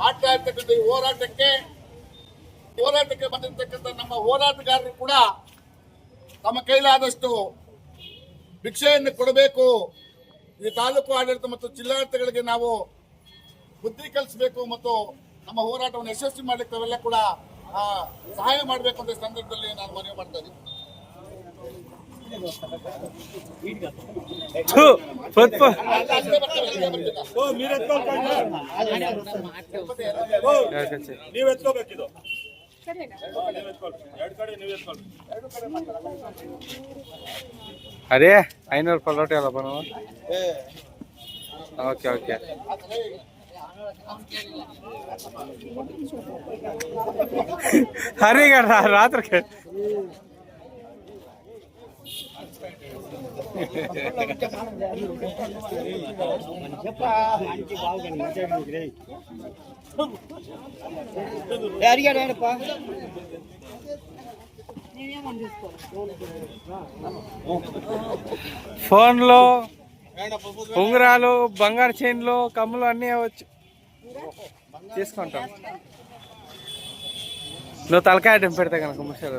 ಮಾಡ್ತಾ ಇರ್ತಕ್ಕಂಥ ಈ ಹೋರಾಟಕ್ಕೆ ಹೋರಾಟಕ್ಕೆ ಬಂದಿರತಕ್ಕಂಥ ನಮ್ಮ ಹೋರಾಟಗಾರರು ಕೂಡ ತಮ್ಮ ಕೈಲಾದಷ್ಟು ಭಿಕ್ಷೆಯನ್ನು ಕೊಡಬೇಕು. ಈ ತಾಲೂಕು ಆಡಳಿತ ಮತ್ತು ಜಿಲ್ಲಾಡಳಿತಗಳಿಗೆ ನಾವು ಬುದ್ಧಿ ಕಲಿಸಬೇಕು ಮತ್ತು ನಮ್ಮ ಹೋರಾಟವನ್ನು ಯಶಸ್ವಿ ಮಾಡಲಿಕ್ಕೆ ಅವೆಲ್ಲ ಕೂಡ ಸಹಾಯ ಮಾಡಬೇಕು ಅಂತ ಸಂದರ್ಭದಲ್ಲಿ ನಾನು ಮನವಿ ಮಾಡ್ತಾ ಇದ್ದೀನಿ. ಪತ್? ನೀವ್ ಎತ್ಕೋಬೇಕಿದು. ನೀವ್ ನೀವ್ ಅದೇ ಐನೂರು ಪರೋಟ ಅಲ್ಲ ಬನ? Okay okay. ಹರಿಗ ರಾತ್ರಿ ఫోన్లో ఉంగరాలు బంగారు చైన్లు కమ్ములు అన్నీ అవ్వచ్చు తీసుకుంటాం. నువ్వు తలకాయ పెడతా కనుక ముసలి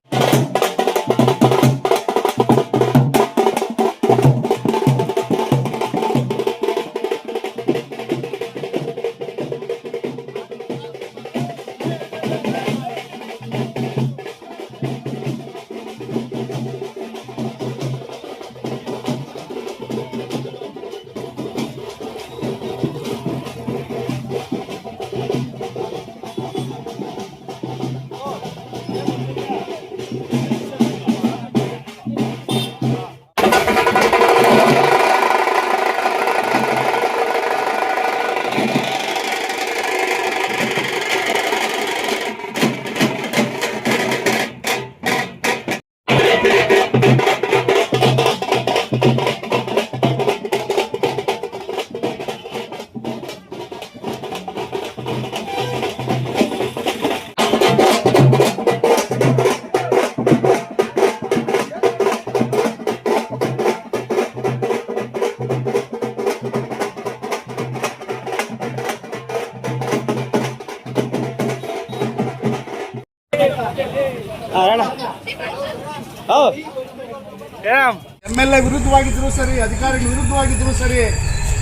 ಎಂ ಎಲ್ ಎ ವಿರುದ್ಧವಾಗಿದ್ರು ಸರಿ, ಅಧಿಕಾರಿಗಳ ವಿರುದ್ಧವಾಗಿದ್ರು ಸರಿ,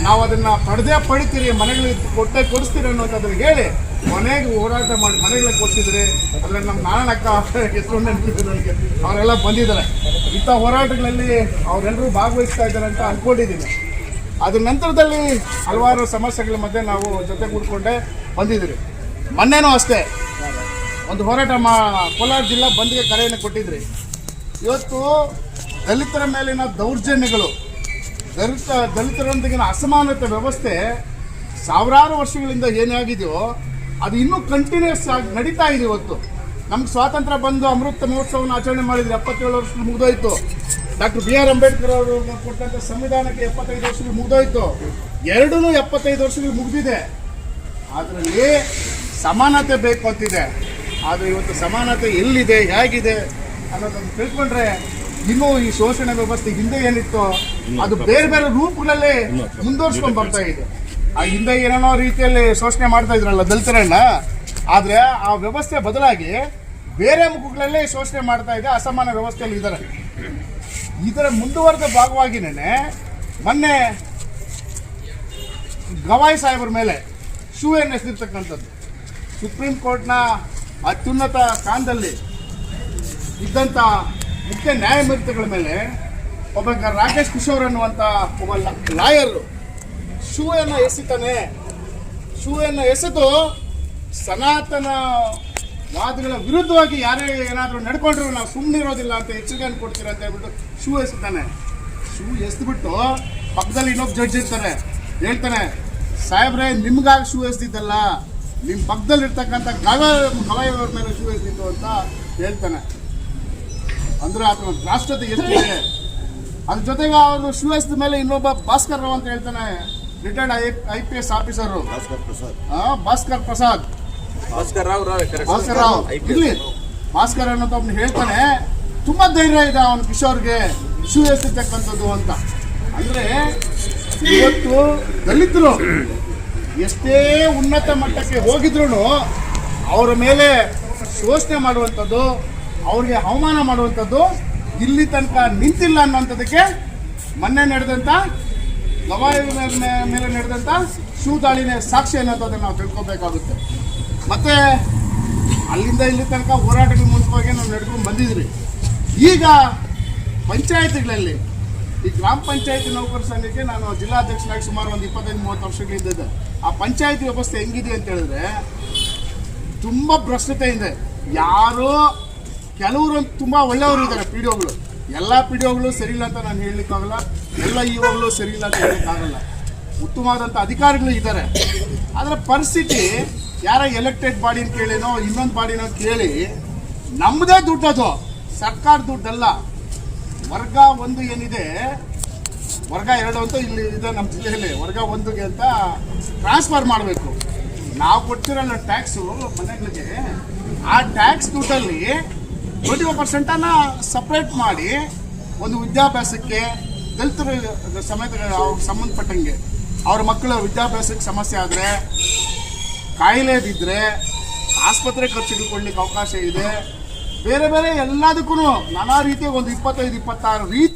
ನಾವು ಅದನ್ನ ಪಡೆದೇ ಪಡಿತೀರಿ, ಮನೆಗಳಿಗೆ ಕೊಟ್ಟೆ ಕೊಡಿಸ್ತೀರಿ ಅನ್ನೋದನ್ನ ಹೇಳಿ, ಮನೆಗೆ ಹೋರಾಟ ಮಾಡಿ ಮನೆಗಳಿಗೆ ಕೊಡ್ತಿದ್ರಿ ಅದ್ರಲ್ಲಿ ನಮ್ಮ ನಾರಾಯಣಕ್ಕ ಹೆಸರು ನನಗೆ. ಅವರೆಲ್ಲ ಬಂದಿದ್ದಾರೆ. ಇಂಥ ಹೋರಾಟಗಳಲ್ಲಿ ಅವರೆಲ್ಲರೂ ಭಾಗವಹಿಸ್ತಾ ಇದ್ದಾರೆ ಅಂತ ಅನ್ಕೊಂಡಿದ್ದೀನಿ. ಅದ್ರ ನಂತರದಲ್ಲಿ ಹಲವಾರು ಸಮಸ್ಯೆಗಳ ಮಧ್ಯೆ ನಾವು ಜೊತೆ ಕೂಡ್ಕೊಂಡೇ ಬಂದಿದ್ದೀರಿ. ಮೊನ್ನೆನೂ ಅಷ್ಟೇ ಒಂದು ಹೋರಾಟ ಮಾ ಕೋಲಾರ ಜಿಲ್ಲಾ ಬಂದ್ಗೆ ಕರೆಯನ್ನು ಕೊಟ್ಟಿದ್ರಿ. ಇವತ್ತು ದಲಿತರ ಮೇಲಿನ ದೌರ್ಜನ್ಯಗಳು, ದಲಿತ, ದಲಿತರೊಂದಿಗಿನ ಅಸಮಾನತೆ ವ್ಯವಸ್ಥೆ ಸಾವಿರಾರು ವರ್ಷಗಳಿಂದ ಏನಾಗಿದೆಯೋ ಅದು ಇನ್ನೂ ಕಂಟಿನ್ಯೂಸ್ ಆಗಿ ನಡೀತಾ ಇದೆ ಇವತ್ತು. ನಮ್ಗೆ ಸ್ವಾತಂತ್ರ್ಯ ಬಂದು ಅಮೃತ ಮಹೋತ್ಸವನ ಆಚರಣೆ ಮಾಡಿದ್ರೆ ಎಪ್ಪತ್ತೇಳು ವರ್ಷ ಮುಗಿದೋಯ್ತು. ಡಾಕ್ಟರ್ ಬಿ ಆರ್ ಅಂಬೇಡ್ಕರ್ ಅವರು ಕೊಟ್ಟಂಥ ಸಂವಿಧಾನಕ್ಕೆ ಎಪ್ಪತ್ತೈದು ವರ್ಷಗಳು ಮುಗಿದೋಯ್ತು. ಎರಡೂ ಎಪ್ಪತ್ತೈದು ವರ್ಷಗಳು ಮುಗಿದಿದೆ. ಅದರಲ್ಲಿ ಸಮಾನತೆ ಬೇಕು ಅಂತಿದೆ. ಆದರೆ ಇವತ್ತು ಸಮಾನತೆ ಎಲ್ಲಿದೆ ಹೇಗಿದೆ ಅನ್ನೋದನ್ನು ತಿಳ್ಕೊಂಡ್ರೆ ಇನ್ನೂ ಈ ಶೋಷಣೆ ವ್ಯವಸ್ಥೆ ಹಿಂದೆ ಏನಿತ್ತು ಅದು ಬೇರೆ ಬೇರೆ ರೂಪಗಳಲ್ಲಿ ಮುಂದುವರ್ಸ್ಕೊಂಡು ಬರ್ತಾ ಇದೆ. ಆ ಹಿಂದೆ ಏನೇನೋ ರೀತಿಯಲ್ಲಿ ಶೋಷಣೆ ಮಾಡ್ತಾ ಇದ್ರಲ್ಲ ದಲಿತರನ್ನ ಆದರೆ ಆ ವ್ಯವಸ್ಥೆ ಬದಲಾಗಿ ಬೇರೆ ಮುಖಗಳಲ್ಲೇ ಶೋಷಣೆ ಮಾಡ್ತಾ ಇದೆ ಅಸಮಾನ ವ್ಯವಸ್ಥೆಯಲ್ಲಿ ಇದ್ದಾರೆ. ಇದರ ಮುಂದುವರೆದ ಭಾಗವಾಗಿನೇ ಮೊನ್ನೆ ಗವಾಯಿ ಸಾಹೇಬರ ಮೇಲೆ ಶೂ ಎನ್ ಎಸೆದಿರ್ತಕ್ಕಂಥದ್ದು ಸುಪ್ರೀಂ ಕೋರ್ಟ್ನ ಅತ್ಯುನ್ನತ ಸ್ಥಾನದಲ್ಲಿ ಇದ್ದಂಥ ಮುಖ್ಯ ನ್ಯಾಯಮೂರ್ತಿಗಳ ಮೇಲೆ ಒಬ್ಬ ರಾಕೇಶ್ ಕಿಶೋರ್ ಅನ್ನುವಂಥ ಒಬ್ಬ ಲಾಯರು ಶೂಯನ್ನು ಎಸಿತಾನೆ. ಶೂಯನ್ನು ಎಸೆದು ಸನಾತನ ವಾದಗಳ ವಿರುದ್ಧವಾಗಿ ಯಾರೇ ಏನಾದರೂ ನಡ್ಕೊಂಡ್ರು ನಾವು ಸುಮ್ಮನೆ ಇರೋದಿಲ್ಲ ಅಂತ ಎಚ್ಚರಿಕೆಯನ್ನು ಕೊಡ್ತೀರ ಅಂತ ಹೇಳ್ಬಿಟ್ಟು ಶೂ ಎಸಿತಾನೆ. ಶೂ ಎಸ್ದುಬಿಟ್ಟು ಪಕ್ಕದಲ್ಲಿ ಇನ್ನೊಬ್ಬ ಜಡ್ಜ್ ಇರ್ತಾರೆ. ಹೇಳ್ತಾನೆ, ಸಾಹೇಬ್ರೆ, ನಿಮ್ಗಾಗಿ ಶೂ ಎಸ್ದಿದ್ದಲ್ಲ. ನಿಮ್ಮ ಪಕ್ಕದಲ್ಲಿರ್ತಕ್ಕಂಥ ಗವ ಗವಾಯಿಯವ್ರ ಮೇಲೆ ಶೂ ಎತ್ತಿತ್ತು ಅಂತ ಹೇಳ್ತಾನೆ. ಅಂದ್ರೆ ಆತನ ರಾಷ್ಟ್ರತೆ ಎಷ್ಟಿದೆ? ಅದ್ರ ಜೊತೆಗೆ ಅವನು ಶೂ ಎಸ್ದ ಮೇಲೆ ಇನ್ನೊಬ್ಬ ಭಾಸ್ಕರ್ ರಾವ್ ಅಂತ ಹೇಳ್ತಾನೆ. Retired I I P S officer Bhaskar Prasad. Bhaskar Rao Rao Bhaskar Rao. ಇಲ್ಲಿ ಭಾಸ್ಕರ್ ಅನ್ನೋದು ಅವ್ನು ಹೇಳ್ತಾನೆ ತುಂಬ ಧೈರ್ಯ ಇದೆ ಅವನು ಕಿಶೋರ್ಗೆ ಶೂ ಎಸ್ತಿರ್ತಕ್ಕಂಥದ್ದು ಅಂತ. ಅಂದ್ರೆ ಇವತ್ತು ದಲಿತರು ಎಷ್ಟೇ ಉನ್ನತ ಮಟ್ಟಕ್ಕೆ ಹೋಗಿದ್ರು ಅವರ ಮೇಲೆ ಶೋಷಣೆ ಮಾಡುವಂಥದ್ದು, ಅವ್ರಿಗೆ ಅವಮಾನ ಮಾಡುವಂಥದ್ದು ಇಲ್ಲಿ ತನಕ ನಿಂತಿಲ್ಲ ಅನ್ನೋಂಥದ್ದಕ್ಕೆ ಮೊನ್ನೆ ನಡೆದಂಥ ಮೇಲೆ ಮೇಲೆ ನಡೆದಂಥ ಶೂ ದಾಳಿನೇ ಸಾಕ್ಷಿ ಅನ್ನೋದನ್ನು ನಾವು ತಿಳ್ಕೊಬೇಕಾಗುತ್ತೆ. ಮತ್ತೆ ಅಲ್ಲಿಂದ ಇಲ್ಲಿ ತನಕ ಹೋರಾಟಗಳ ಮೂಲಕವಾಗಿ ನಾವು ನಡ್ಕೊಂಡು ಬಂದಿದ್ರಿ. ಈಗ ಪಂಚಾಯತ್ಗಳಲ್ಲಿ, ಈ ಗ್ರಾಮ ಪಂಚಾಯತಿ ನೌಕರ ಸಂಘಕ್ಕೆ ನಾನು ಜಿಲ್ಲಾಧ್ಯಕ್ಷನಾಗಿ ಸುಮಾರು ಒಂದು ಇಪ್ಪತ್ತೈದು, ಮೂವತ್ತು ವರ್ಷಗಳಿದ್ದೆ. ಆ ಪಂಚಾಯತ್ ವ್ಯವಸ್ಥೆ ಹೆಂಗಿದೆ ಅಂತ ಹೇಳಿದ್ರೆ ತುಂಬ ಭ್ರಷ್ಟತೆ ಇದೆ. ಯಾರೋ ಕೆಲವರು ತುಂಬ ಒಳ್ಳೆಯವರು ಇದ್ದಾರೆ ಪಿ ಡಿ ಒಗಳು. ಎಲ್ಲ ಪಿ ಡಿ ಒಗಳು ಸರಿ ಇಲ್ಲ ಅಂತ ನಾನು ಹೇಳಲಿಕ್ಕಾಗಲ್ಲ. ಎಲ್ಲ ಇ ಒಗಳು ಸರಿ ಇಲ್ಲ ಅಂತ ಹೇಳಲಿಕ್ಕಾಗಲ್ಲ. ಉತ್ತಮವಾದಂಥ ಅಧಿಕಾರಿಗಳು ಇದ್ದಾರೆ. ಆದರೆ ಪರಿಸ್ಥಿತಿ ಯಾರ ಎಲೆಕ್ಟೆಡ್ ಬಾಡಿ ಅಂತ ಕೇಳಿನೋ, ಇನ್ನೊಂದು ಬಾಡಿನೋ ಕೇಳಿ ನಮ್ಮದೇ ದುಡ್ಡದು. ಸರ್ಕಾರ ದುಡ್ಡಲ್ಲ. ವರ್ಗ ಒಂದು ಏನಿದೆ ವರ್ಗ ಎರಡು ಅಂತ ಇಲ್ಲಿ ಇದೆ ನಮ್ಮ ಜಿಲ್ಲೆಯಲ್ಲಿ. ವರ್ಗ ಒಂದುಗೆ ಅಂತ ಟ್ರಾನ್ಸ್ಫರ್ ಮಾಡಬೇಕು. ನಾವು ಕೊಡ್ತಿರಲ್ಲ ಟ್ಯಾಕ್ಸು ಮನೆಗಳಿಗೆ, ಆ ಟ್ಯಾಕ್ಸ್ ದುಡ್ಡಲ್ಲಿ ಟ್ವೆಂಟಿ ಫೈವ್ ಪರ್ಸೆಂಟನ್ನು ಸಪ್ರೇಟ್ ಮಾಡಿ ಒಂದು ವಿದ್ಯಾಭ್ಯಾಸಕ್ಕೆ ದಲಿತರ ಸಮೇತ ಅವ್ರಿಗೆ ಸಂಬಂಧಪಟ್ಟಂಗೆ ಅವ್ರ ಮಕ್ಕಳ ವಿದ್ಯಾಭ್ಯಾಸಕ್ಕೆ ಸಮಸ್ಯೆ ಆದರೆ, ಕಾಯಿಲೆ ಬಿದ್ದರೆ ಆಸ್ಪತ್ರೆ ಖರ್ಚು ಇಟ್ಕೊಳ್ಳಿಕ್ಕೆ ಅವಕಾಶ ಇದೆ. ಬೇರೆ ಬೇರೆ ಎಲ್ಲದಕ್ಕೂ ನಾನಾ ರೀತಿಯ ಒಂದು ಇಪ್ಪತ್ತೈದು, ಇಪ್ಪತ್ತಾರು ರೀತಿ